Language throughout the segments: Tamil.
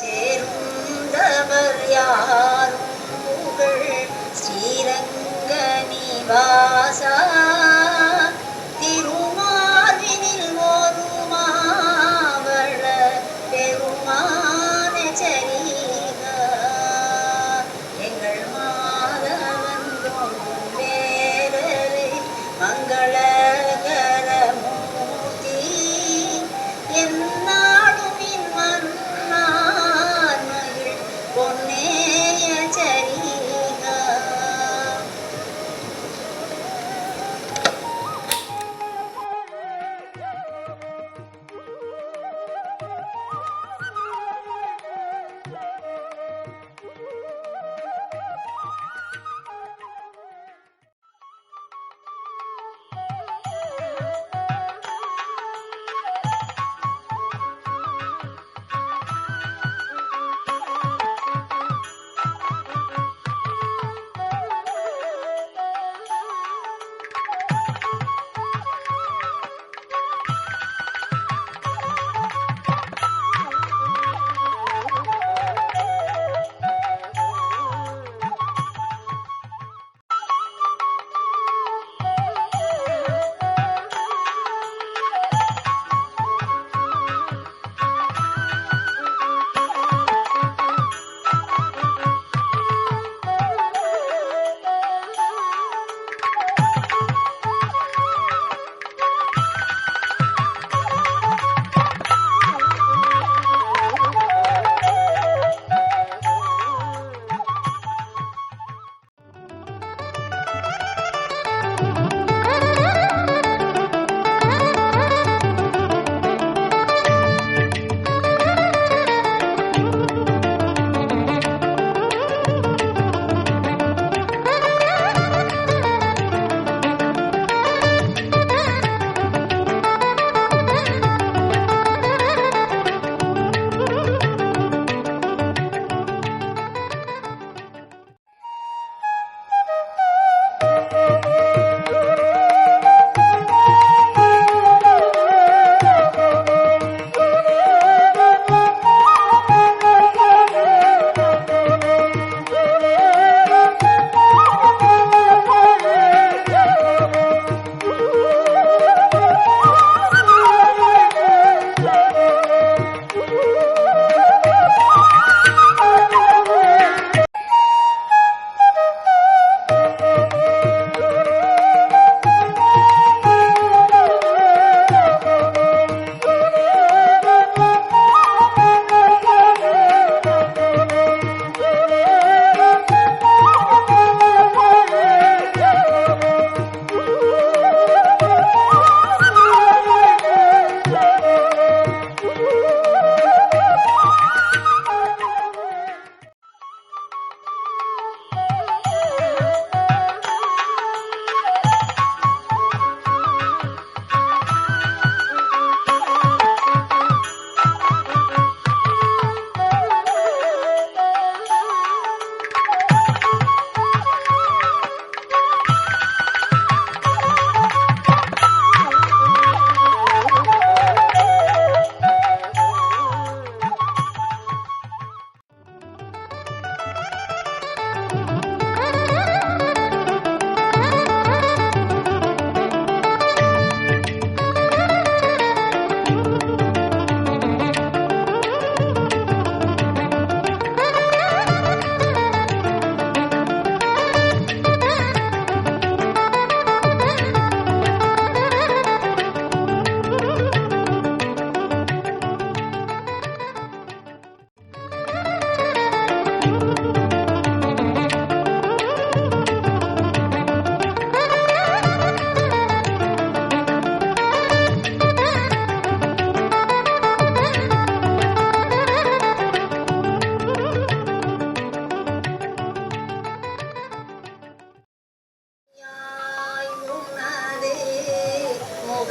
சேர்ந்தவர் யாரும் புகழ் ஸ்ரீரங்க நிவாசா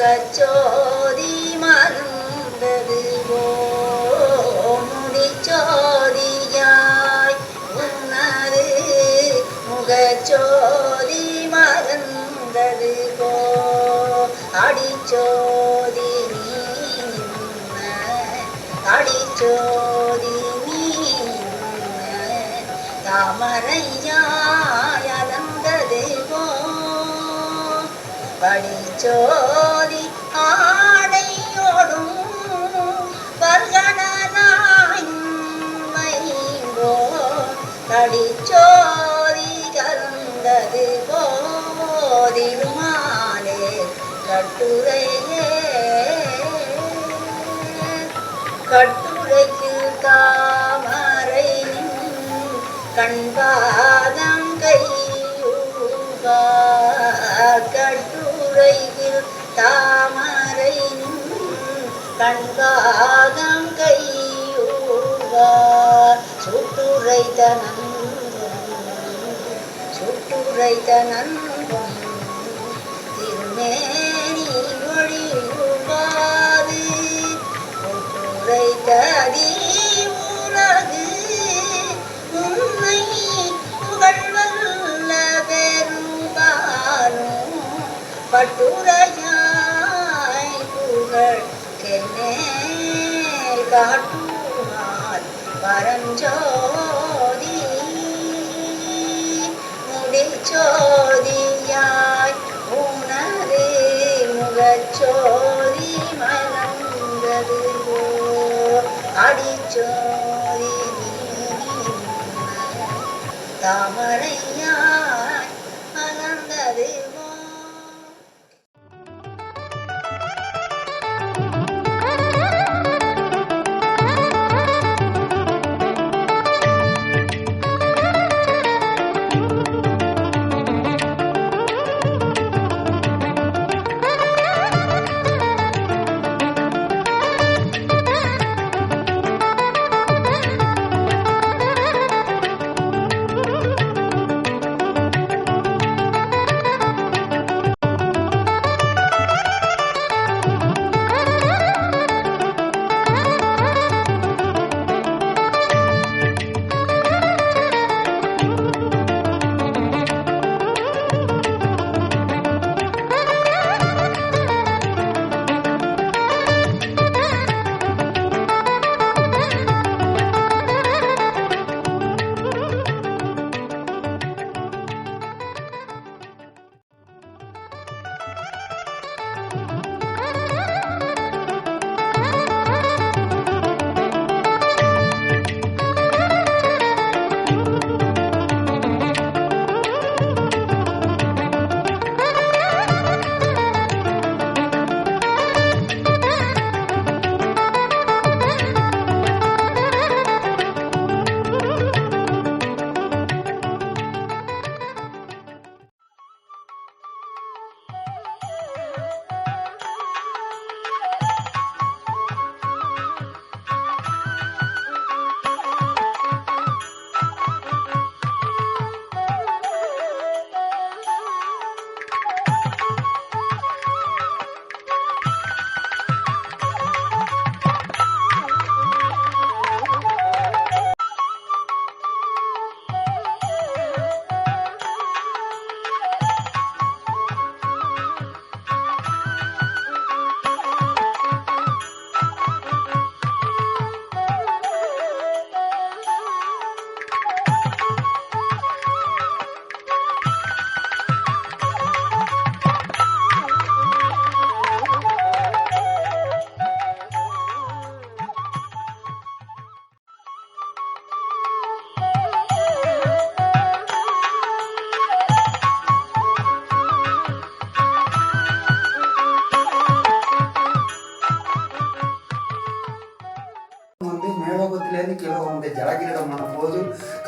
முகச்சோதி மறந்தது முடிச்சோதியாய் உன்னது முகச்சோதி மறந்தது போ அடிச்சோதி நீ உன்ன அடிச்சோதி நீ தாமரையாய் படிச்சோதி ஆடையோடும் பல்கடனாய் வைங்கோ படிச்சோதி கலந்தது போதிருமாலே கட்டுரையே. கட்டுரைக்கு தாமரை கண்பாதம் கையூகா கட்டுரைக்கு தாமரை கண்பாதம் கையூகா சுட்டுரைத்த நண்பன் சுட்டுரைத்த நண்பன் திருமே பட்டுரையாய் புகழ் கென்னே காட்டுமால் பரஞ்சோதி. முடிச்சோதியாய் உனது முகச்சோதி மலர்ந்தது அடிச்சோதி தாமரை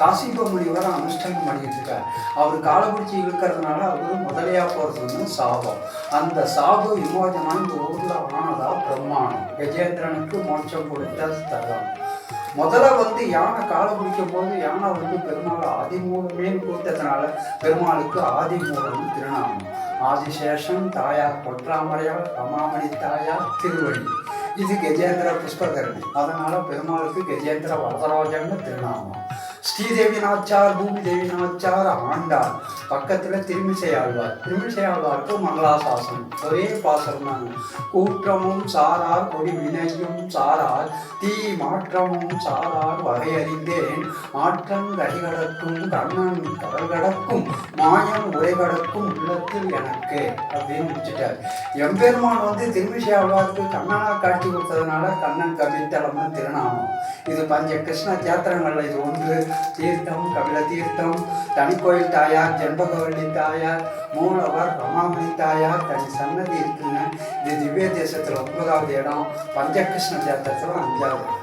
காசிப முனிவர் அனுஷ்டானம் பண்ணிட்டு இருக்கார் அவர் காலை பிடிச்சி இழுக்கிறதுனால அவரு முதலையா வந்து சாபம். அந்த சாப விமோசனம் இந்த ஊர்ல ஆனதா பிரம்மாணம். கஜேந்திரனுக்கு மோட்சம் கொடுத்த ஸ்தலம். முதல்ல வந்து யானை காலை பிடிக்கும் போது யானை வந்து பெருமாள் ஆதிமூலமேன்னு கூட்டத்தினால பெருமாளுக்கு ஆதிமூலம் திருநாமம். ஆதிசேஷன் தாயார் பொற்றாமரையார் ரமாமணி தாயார் திருவள்ளி இது கஜேந்திர புஷ்பகரணி. அதனால பெருமாளுக்கு கஜேந்திர வரதராஜன்னு திருநாமம். श्रीदेवी नमच्चार भूमि देवी பக்கத்தில் திருமிசை ஆழ்வார் திருமிசை ஆழ்வார்க்கு மங்களாசாசனம். ஒரே பாசனம் கூற்றமும் சாரார் கொடி வினையும் சாரார் தீ மாற்றமும் சாரார் வகையறிந்தேன். மாற்றம் கடிகடக்கும் கண்ணன் கடல் கடக்கும் மாயம் உரை கடக்கும் உள்ளத்தில் எனக்கு அப்படின்னு முடிச்சுட்டார். எம்பெருமான் வந்து திருமிசை ஆழ்வார்க்கு கண்ணனா காட்சி கொடுத்ததுனால கண்ணன் கவித்தலம்னு திருநாமம். இது பஞ்ச கிருஷ்ண தேத்திரங்கள்ல இது ஒன்று. தீர்த்தம் கபில தீர்த்தம் தனிக்கோயில் தாயார் ஜென்பகவல்லி தாயார் மூலவர் ரமாமணி தாயார் தனி சன்னதி இருக்குங்க. இது திவ்ய தேசத்தில் ஒன்பதாவது இடம். பஞ்சகிருஷ்ண தேசத்தில் அஞ்சாவது இடம்.